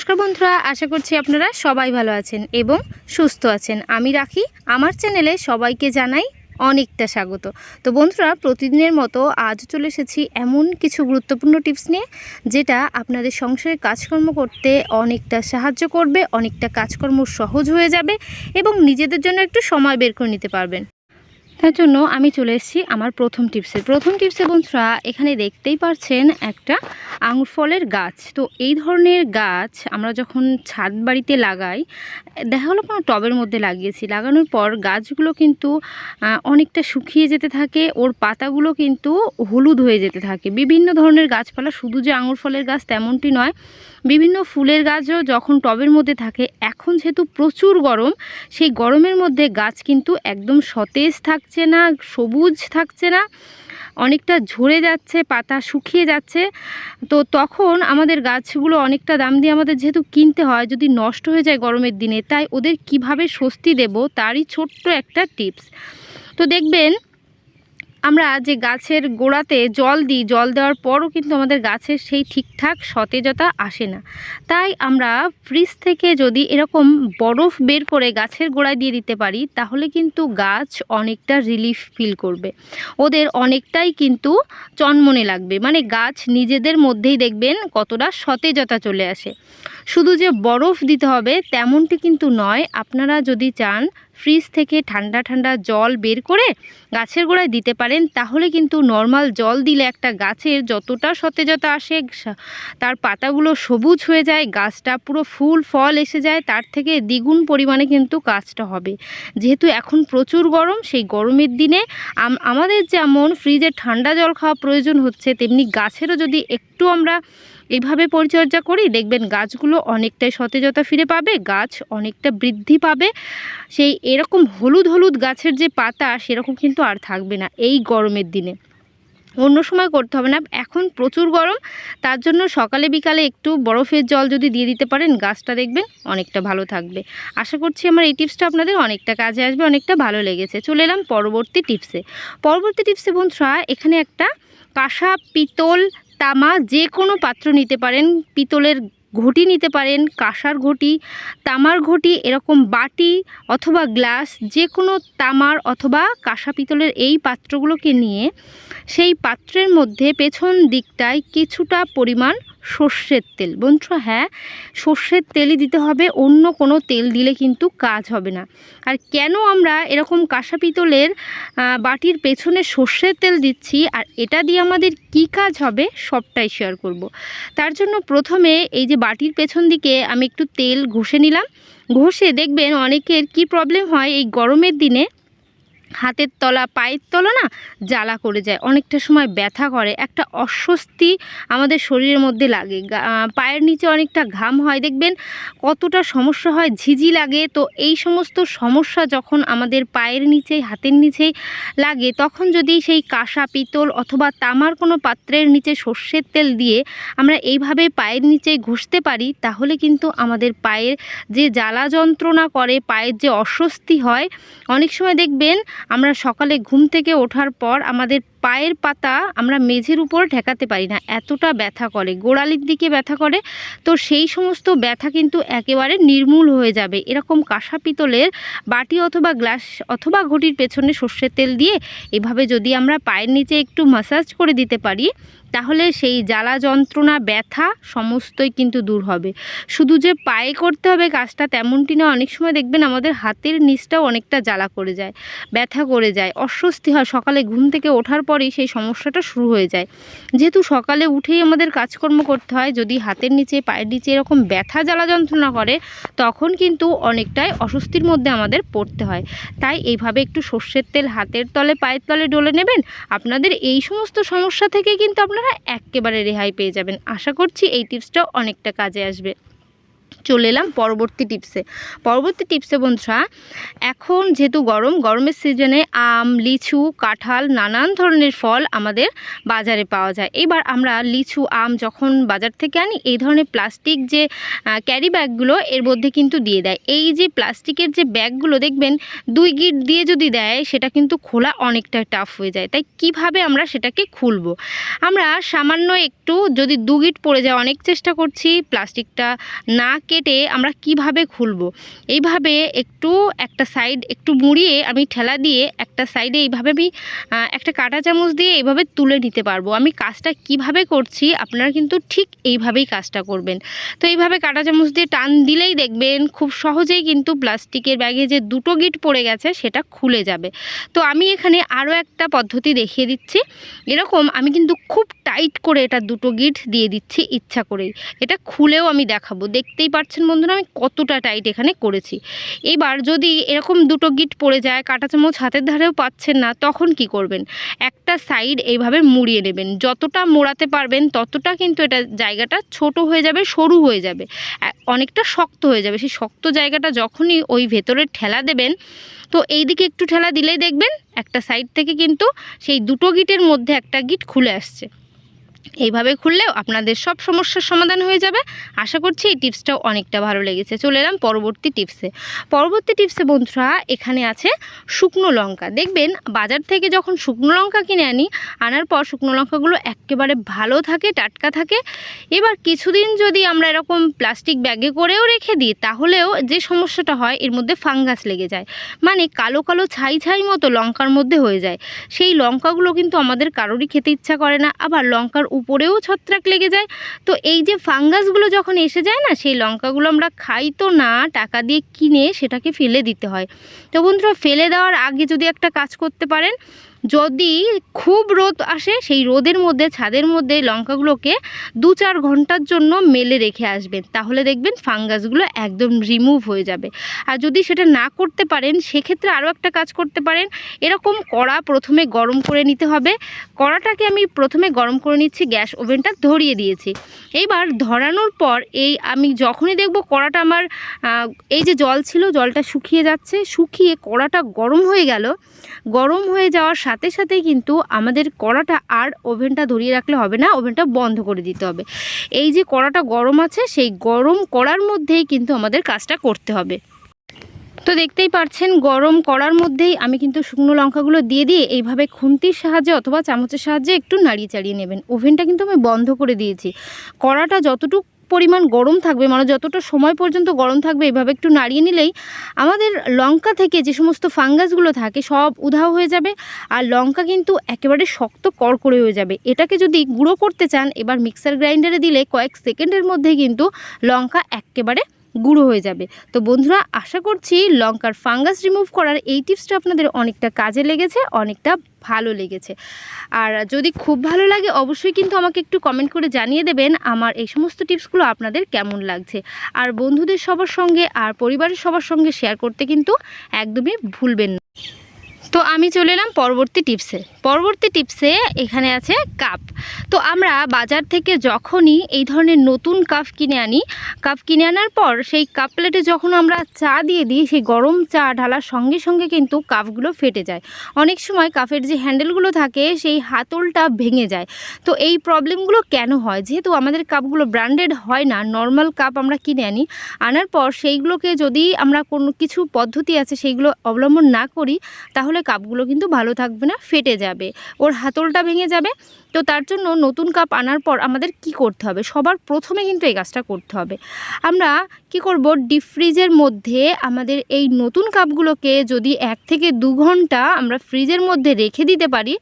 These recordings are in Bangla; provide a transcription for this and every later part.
নমস্কার বন্ধুরা, আশা করছি আপনারা সবাই ভালো আছেন এবং সুস্থ আছেন। আমি রাখি, আমার চ্যানেলে সবাইকে জানাই অনেকটা স্বাগত। তো বন্ধুরা, প্রতিদিনের মতো আজ চলে এসেছি এমন কিছু গুরুত্বপূর্ণ টিপস নিয়ে, যেটা আপনাদের সংসারে কাজকর্ম করতে অনেকটা সাহায্য করবে, অনেকটা কাজকর্ম সহজ হয়ে যাবে এবং নিজেদের জন্য একটু সময় বের করে নিতে পারবেন। তার জন্য আমি চলে এসেছি আমার প্রথম টিপসে। প্রথম টিপসে বন্ধুরা, এখানে দেখতেই পারছেন একটা আঙুর ফলের গাছ। তো এই ধরনের গাছ আমরা যখন ছাদ বাড়িতে লাগাই, দেখা হলো কোনো টবের মধ্যে লাগিয়েছি। লাগানোর পর গাছগুলো কিন্তু অনেকটা শুকিয়ে যেতে থাকে, ওর পাতাগুলো কিন্তু হলুদ হয়ে যেতে থাকে। বিভিন্ন ধরনের গাছপালা, শুধু যে আঙুর ফলের গাছ তেমনটি নয়, বিভিন্ন ফুলের গাছও যখন টবের মধ্যে থাকে, এখন যেহেতু প্রচুর গরম, সেই গরমের মধ্যে গাছ কিন্তু একদম সতেজ থাকছে না, সবুজ থাকছে না, অনেকটা ঝরে যাচ্ছে, পাতা শুকিয়ে যাচ্ছে। তো তখন আমাদের গাছগুলো অনেকটা দাম দিয়ে আমাদের যেহেতু কিনতে হয়, যদি নষ্ট হয়ে যায় গরমের দিনে, তাই ওদের কীভাবে স্বস্তি দেব, তারই ছোট্ট একটা টিপস। তো দেখবেন আমরা যে গাছের গোড়াতে জল দিই, জল দেওয়ার পরও কিন্তু আমাদের গাছের সেই ঠিকঠাক সতেজতা আসে না। তাই আমরা ফ্রিজ থেকে যদি এরকম বরফ বের করে গাছের গোড়ায় দিয়ে দিতে পারি, তাহলে কিন্তু গাছ অনেকটা রিলিফ ফিল করবে। ওদের অনেকটাই কিন্তু চনমনে লাগবে। মানে গাছ নিজেদের মধ্যেই দেখবেন কতটা সতেজতা চলে আসে। শুধু যে বরফ দিতে হবে তেমনটি কিন্তু নয়, আপনারা যদি চান ফ্রিজ থেকে ঠান্ডা ঠান্ডা জল বের করে গাছের গোড়ায় দিতে পারেন, তাহলে কিন্তু নর্মাল জল দিলে একটা গাছের যতটা সতেজতা আসে তার পাতাগুলো সবুজ হয়ে যায়, গাছটা পুরো ফুল, ফল এসে যায়, তার থেকে দ্বিগুণ পরিমাণে কিন্তু কাজটা হবে। যেহেতু এখন প্রচুর গরম, সেই গরমের দিনে আম- আমাদের যেমন ফ্রিজে ঠান্ডা জল খাওয়া প্রয়োজন হচ্ছে, তেমনি গাছেরও যদি একটু আমরা এইভাবে পরিচর্যা করি, দেখবেন গাছগুলো অনেকটাই সতেজতা ফিরে পাবে, গাছ অনেকটা বৃদ্ধি পাবে। সেই এরকম হলুদ হলুদ গাছের যে পাতা, সেরকম কিন্তু আর থাকবে না এই গরমের দিনে। অন্য সময় করতে হবে না, এখন প্রচুর গরম, তার জন্য সকালে বিকালে একটু বরফের জল যদি দিয়ে দিতে পারেন, গাছটা দেখবেন অনেকটা ভালো থাকবে। আশা করছি আমার এই টিপসটা আপনাদের অনেকটা কাজে আসবে, অনেকটা ভালো লেগেছে। চলে এলাম পরবর্তী টিপসে। পরবর্তী টিপসে বন্ধুরা, এখানে একটা কাঁসা পিতল তামা যে কোনো পাত্র নিতে পারেন, পিতলের ঘটি নিতে পারেন, কাঁসার ঘটি, তামার ঘটি, এরকম বাটি অথবা গ্লাস, যে কোনো তামার অথবা কাঁসা পিতলের এই পাত্রগুলোকে নিয়ে সেই পাত্রের মধ্যে পেছন দিকটায় কিছুটা পরিমাণ সর্ষের তেল। বন্ধুরা হ্যাঁ সর্ষের তেলই দিতে হবে, অন্য কোনো তেল দিলে কিন্তু কাজ হবে না। আর কেন আমরা এরকম কাঁসা পিতলের বাটির পেছনে সর্ষের তেল দিচ্ছি আর এটা দিয়ে আমাদের কি কাজ হবে সবটাই শেয়ার করব। তার জন্য প্রথমে এই যে বাটির পেছন দিকে আমি একটু তেল ঘষে নিলাম। ঘষে দেখবেন অনেকের কি প্রবলেম হয়, এই গরমের দিনে হাতের তলা, পায়ের তলা না জ্বালা করে যায়। অনেকটা সময় ব্যথা করে, একটা অস্বস্তি আমাদের শরীরের মধ্যে লাগে। পায়ের নিচে অনেকটা ঘাম হয়। দেখবেন কতটা সমস্যা হয়, ঝিঝি লাগে। তো এই সমস্ত সমস্যা যখন আমাদের পায়ের নিচেই, হাতের নিচেই লাগে, তখন যদি সেই কাঁসা, পিতল অথবা তামার কোনো পাত্রের নিচে সর্ষের তেল দিয়ে আমরা এইভাবে পায়ের নিচে ঘষতে পারি, তাহলে কিন্তু আমাদের পায়ের যে জ্বালা যন্ত্রণা করে, পায়ের যে অস্বস্তি হয়, অনেক সময় দেখবেন আমরা সকালে ঘুম থেকে ওঠার পর আমাদের পায়ের পাতা আমরা মেঝের উপর ঠেকাতে পারি না, এতটা ব্যথা করে। গোড়ালির দিকে ব্যথা করে, তো সেই সমস্ত ব্যথা কিন্তু একেবারে নির্মূল হয়ে যাবে। এরকম কাঁসা পিতলের বাটি অথবা গ্লাস অথবা ঘটির পেছনে সর্ষের তেল দিয়ে এভাবে যদি আমরা পায়ের নিচে একটু মাসাজ করে দিতে পারি, তাহলে সেই জ্বালা যন্ত্রণা, ব্যথা সমস্তই কিন্তু দূর হবে। শুধু যে পায়ে করতে হবে কাজটা তেমনটি না, অনেক সময় দেখবেন আমাদের হাতের নিচটাও অনেকটা জ্বালা করে যায়, ব্যথা করে যায়, অস্বস্তি হয়। সকালে ঘুম থেকে ওঠার পরেই সেই সমস্যাটা শুরু হয়ে যায়। যেহেতু সকালে উঠেই আমাদের কাজকর্ম করতে হয়, যদি হাতের নিচে, পায়ের নিচে এরকম ব্যথা, জ্বালা যন্ত্রণা করে, তখন কিন্তু অনেকটাই অস্বস্তির মধ্যে আমাদের পড়তে হয়। তাই এইভাবে একটু সর্ষের তেল হাতের তলে, পায়ের তলে ডলে নেবেন। আপনাদের এই সমস্ত সমস্যা থেকে কিন্তু আপনারা একেবারে রেহাই পেয়ে যাবেন। আশা করছি এই টিপসটাও অনেকটা কাজে আসবে। চলে এলাম পরবর্তী টিপসে পরবর্তী টিপসে বন্ধুরা, এখন যেহেতু গরম, গরমের সিজনে আম, লিচু, কাঁঠাল নানান ধরনের ফল আমাদের বাজারে পাওয়া যায়। এবার আমরা লিচু, আম যখন বাজার থেকে আনি, এই ধরনের প্লাস্টিক যে ক্যারি ব্যাগগুলো এর মধ্যে কিন্তু দিয়ে দেয়। এই যে প্লাস্টিকের যে ব্যাগগুলো দেখবেন, দুই গিট দিয়ে যদি দেয়, সেটা কিন্তু খোলা অনেকটা টাফ হয়ে যায়। তাই কীভাবে আমরা সেটাকে খুলবো? আমরা সামান্য একটু যদি দু গিট পড়ে যায়, অনেক চেষ্টা করছি প্লাস্টিকটা না কেটে আমরা কীভাবে খুলব? এইভাবে একটু একটা সাইড একটু মুড়িয়ে আমি ঠেলা দিয়ে একটা সাইডে এইভাবে আমি একটা কাঁটা চামচ দিয়ে এইভাবে তুলে নিতে পারব। আমি কাজটা কীভাবে করছি আপনারা কিন্তু ঠিক এইভাবেই কাজটা করবেন। তো এইভাবে কাঁটা চামচ দিয়ে টান দিলেই দেখবেন খুব সহজেই কিন্তু প্লাস্টিকের ব্যাগে যে দুটো গিট পড়ে গেছে সেটা খুলে যাবে। তো আমি এখানে আরও একটা পদ্ধতি দেখিয়ে দিচ্ছি। এরকম আমি কিন্তু খুব টাইট করে এটা দুটো গিট দিয়ে দিচ্ছি ইচ্ছা করেই। এটা খুলেও আমি দেখাবো। দেখতেই পাচ্ছেন বন্ধুরা আমি কতটা টাইট এখানে করেছি। এবার যদি এরকম দুটো গিট পড়ে যায়, কাঁটা চামচ হাতের ধারেও পাচ্ছেন না, তখন কি করবেন? একটা সাইড এইভাবে মুড়িয়ে নেবেন। যতটা মোড়াতে পারবেন, ততটা কিন্তু এটা জায়গাটা ছোট হয়ে যাবে, সরু হয়ে যাবে। অনেকটা শক্ত হয়ে যাবে। সেই শক্ত জায়গাটা যখনই ওই ভেতরে ঠেলা দেবেন, তো এই দিকে একটু ঠেলা দিলেই দেখবেন একটা সাইড থেকে কিন্তু সেই দুটো গিটের মধ্যে একটা গিট খুলে আসছে। এইভাবে খুললেও আপনাদের সব সমস্যার সমাধান হয়ে যাবে। আশা করছি এই টিপসটাও অনেকটা ভালো লেগেছে। চলে এলাম পরবর্তী টিপসে। পরবর্তী টিপসে বন্ধুরা, এখানে আছে শুকনো লঙ্কা। দেখবেন, বাজার থেকে যখন শুকনো লঙ্কা কিনে আনি, আনার পর শুকনো লঙ্কাগুলো একেবারে ভালো থাকে, টাটকা থাকে। এবার কিছুদিন যদি আমরা এরকম প্লাস্টিক ব্যাগে করেও রেখে দিই, তাহলেও যে সমস্যাটা হয়, এর মধ্যে ফাঙ্গাস লেগে যায়। মানে কালো কালো ছাই ছাই মতো লঙ্কার মধ্যে হয়ে যায়। সেই লঙ্কাগুলো কিন্তু আমাদের কারোরই খেতে ইচ্ছা করে না। আবার লঙ্কার উপরেও ছত্রাক লেগে যায়। তো এই যে ফাঙ্গাসগুলো যখন এসে যায় না, সেই লঙ্কাগুলো আমরা খাই তো না, টাকা দিয়ে কিনে সেটাকে ফেলে দিতে হয়। তো বন্ধুরা, ফেলে দেওয়ার আগে যদি একটা কাজ করতে পারেন যদি খুব রোদ আসে, সেই রোদের মধ্যে, ছাদের মধ্যে লঙ্কাগুলোকে দু চার ঘণ্টার জন্য মেলে রেখে আসবেন। তাহলে দেখবেন ফাঙ্গাসগুলো একদম রিমুভ হয়ে যাবে। আর যদি সেটা না করতে পারেন, সেক্ষেত্রে আরও একটা কাজ করতে পারেন। এরকম কড়া প্রথমে গরম করে নিতে হবে। কড়াটাকে আমি প্রথমে গরম করে নিচ্ছি, গ্যাস ওভেনটা ধরিয়ে দিয়েছি। এইবার ধরানোর পর এই আমি যখনই দেখব কড়াটা আমার এই যে জল ছিল, জলটা শুকিয়ে যাচ্ছে, শুকিয়ে কড়াটা গরম হয়ে গেল। গরম হয়ে যাওয়ার সাথে সাথে কিন্তু আমাদের কড়াটা আর ওভেনটা ধরিয়ে রাখলে হবে না, ওভেনটা বন্ধ করে দিতে হবে। এই যে কড়াটা গরম আছে, সেই গরম কড়ার মধ্যেই কিন্তু আমাদের কাজটা করতে হবে। তো দেখতেই পাচ্ছেন গরম করার মধ্যেই আমি কিন্তু শুকনো লঙ্কাগুলো দিয়ে দিয়ে এইভাবে খুন্তির সাহায্যে অথবা চামচের সাহায্যে একটু নাড়িয়ে চাড়িয়ে নেবেন। ওভেনটা কিন্তু আমি বন্ধ করে দিয়েছি। কড়াটা যতটুকু পরিমাণ গরম থাকবে মানে যতটা সময় পর্যন্ত গরম থাকবে এভাবে একটু নাড়িয়ে নিলেই আমাদের লঙ্কা থেকে যে সমস্ত ফাঙ্গাসগুলো থাকে সব উধাও হয়ে যাবে আর লঙ্কা কিন্তু একেবারে শক্ত করকরে হয়ে যাবে। এটাকে যদি গুঁড়ো করতে চান, এবার মিক্সার গ্রাইন্ডারে দিলে কয়েক সেকেন্ডের মধ্যে কিন্তু লঙ্কা একেবারে গুঁড়ো হয়ে যাবে। তো বন্ধুরা, আশা করছি লঙ্কার ফাঙ্গাস রিমুভ করার এই টিপসটা আপনাদের অনেকটা কাজে লেগেছে, অনেকটা ভালো লেগেছে। আর যদি খুব ভালো লাগে, অবশ্যই কিন্তু আমাকে একটু কমেন্ট করে জানিয়ে দেবেন আমার এই সমস্ত টিপসগুলো আপনাদের কেমন লাগছে। আর বন্ধুদের সবার সঙ্গে আর পরিবারের সবার সঙ্গে শেয়ার করতে কিন্তু একদমই ভুলবেন না। তো আমি চলে এলাম পরবর্তী টিপসে। পরবর্তী টিপসে এখানে আছে কাপ। তো আমরা বাজার থেকে যখনই এই ধরনের নতুন কাপ কিনে আনি, কাপ কিনে আনার পর সেই কাপ প্লেটে যখন আমরা চা দিয়ে দিই, সেই গরম চা ঢালার সঙ্গে সঙ্গে কিন্তু কাপগুলো ফেটে যায়। অনেক সময় কাপের যে হ্যান্ডেলগুলো থাকে, সেই হাতলটা ভেঙে যায়। তো এই প্রবলেমগুলো কেন হয়? যেহেতু আমাদের কাপগুলো ব্র্যান্ডেড হয় না নর্মাল কাপ আমরা কিনে আনি, আনার পর সেইগুলোকে যদি আমরা কোনো কিছু পদ্ধতি আছে, সেইগুলো অবলম্বন না করি, তাহলে কাপগুলো কিন্তু ভালো থাকবে না, ফেটে যাবে। ওর হাতলটা ভেঙে যাবে। তো তার জন্য নতুন কাপ আনার পর আমাদের কি করতে হবে? সবার প্রথমে কিন্তু এই কাজটা করতে হবে। আমরা কি করব? ডিপ ফ্রিজের মধ্যে আমাদের এই নতুন কাপগুলোকে যদি এক থেকে দু ঘণ্টা আমরা ফ্রিজের মধ্যে রেখে দিতে পারি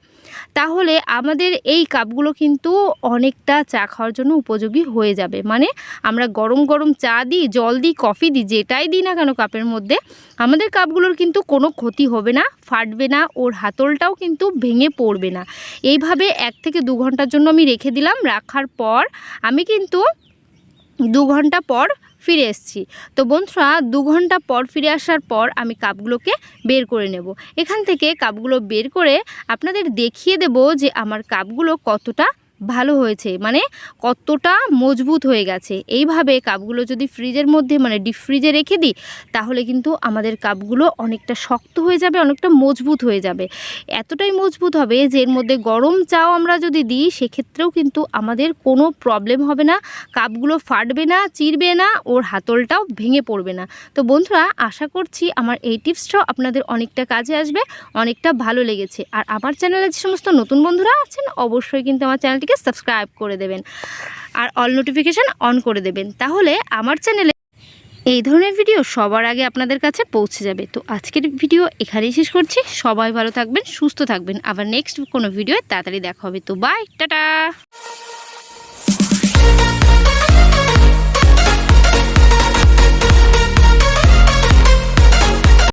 তাহলে আমাদের এই কাপগুলো কিন্তু অনেকটা চা খাওয়ার জন্য উপযোগী হয়ে যাবে। মানে আমরা গরম গরম চা দিই, জল দিই, কফি দিই, যেটাই দিই না কেন কাপের মধ্যে, আমাদের কাপগুলোর কিন্তু কোনো ক্ষতি হবে না, ফাটবে না, ওর হাতলটাও কিন্তু ভেঙে পড়বে না। এইভাবে এক থেকে দু ঘণ্টার জন্য আমি রেখে দিলাম, রাখার পর আমি কিন্তু দু ঘণ্টা পর ফিরে এসেছি। তো বন্ধুরা, দু ঘণ্টা পর ফিরে আসার পর আমি কাপগুলোকে বের করে নেব। এখান থেকে কাপগুলো বের করে আপনাদের দেখিয়ে দেব যে আমার কাপগুলো কতটা ভালো হয়েছে মানে কতটা মজবুত হয়ে গেছে। এইভাবে কাপগুলো যদি ফ্রিজের মধ্যে মানে ডিপ ফ্রিজে রেখে দিই, তাহলে কিন্তু আমাদের কাপগুলো অনেকটা শক্ত হয়ে যাবে, অনেকটা মজবুত হয়ে যাবে। এতটাই মজবুত হবে যে এর মধ্যে গরম চাও আমরা যদি দিই, সেক্ষেত্রেও কিন্তু আমাদের কোনো প্রবলেম হবে না, কাপগুলো ফাটবে না, চিরবে না, ওর হাতলটাও ভেঙে পড়বে না। তো বন্ধুরা, আশা করছি আমার এই টিপসটাও আপনাদের অনেকটা কাজে আসবে, অনেকটা ভালো লেগেছে। আর আমার চ্যানেলে যে সমস্ত নতুন বন্ধুরা আছেন, অবশ্যই কিন্তু আমার চ্যানেলটিকে সাবস্ক্রাইব করে দেবেন আর অল নোটিফিকেশান অন করে দেবেন। তাহলে আমার চ্যানেলে এই ধরনের ভিডিও সবার আগে আপনাদের কাছে পৌঁছে যাবে। তো আজকের ভিডিও এখানেই শেষ করছি। সবাই ভালো থাকবেন, সুস্থ থাকবেন। আবার নেক্সট কোনো ভিডিও তাড়াতাড়ি দেখা হবে। তো বাই টাটা!